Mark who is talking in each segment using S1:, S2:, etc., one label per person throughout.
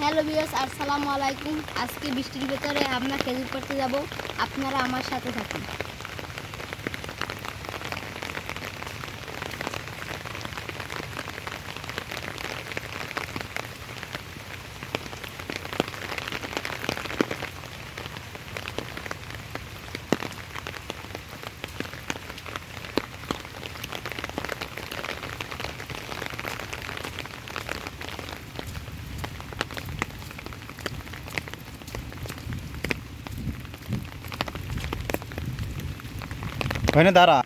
S1: Hello বিয়াস আসসালামু আলাইকুম। আজকে বৃষ্টির ভেতরে আমরা খেজুর করতে যাব। আপনারা আমার সাথে থাকুন।
S2: ওখানে দাঁড়া।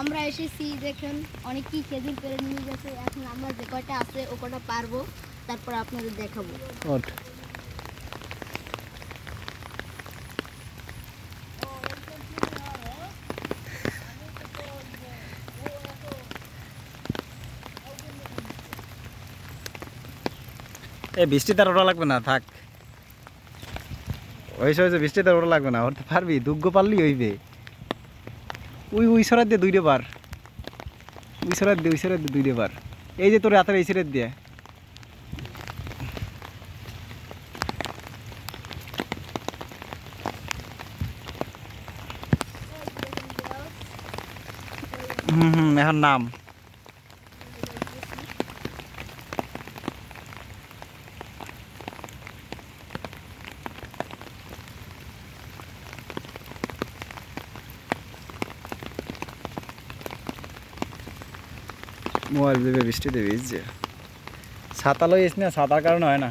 S1: আমরা এসেছি, দেখেন, অনেকেই খেজুর পেরে নিয়ে গেছে। এখন আমরা যে কয়টা আছে, ও কটা পারব, তারপর আপনাদের দেখাবো।
S2: এ, বৃষ্টি তার ওটা লাগবে না, থাক। ওই হয়েছে বৃষ্টি তার ওটা লাগবে না ওটা পারবি? দুগ্গ পারলি হইবে। উই ওই সরাত দিয়ে দুইটা বার। ওই সরাত দিয়ে, ওই সরাত দিয়ে দুইটা বার। এই যে তোর রাতের এই সরাত দিয়ে। হুম হুম, এখন নাম। মোবাইল দেবে বৃষ্টি দেবে যে ছাতা আসি না ছাতার কারণে হয় না।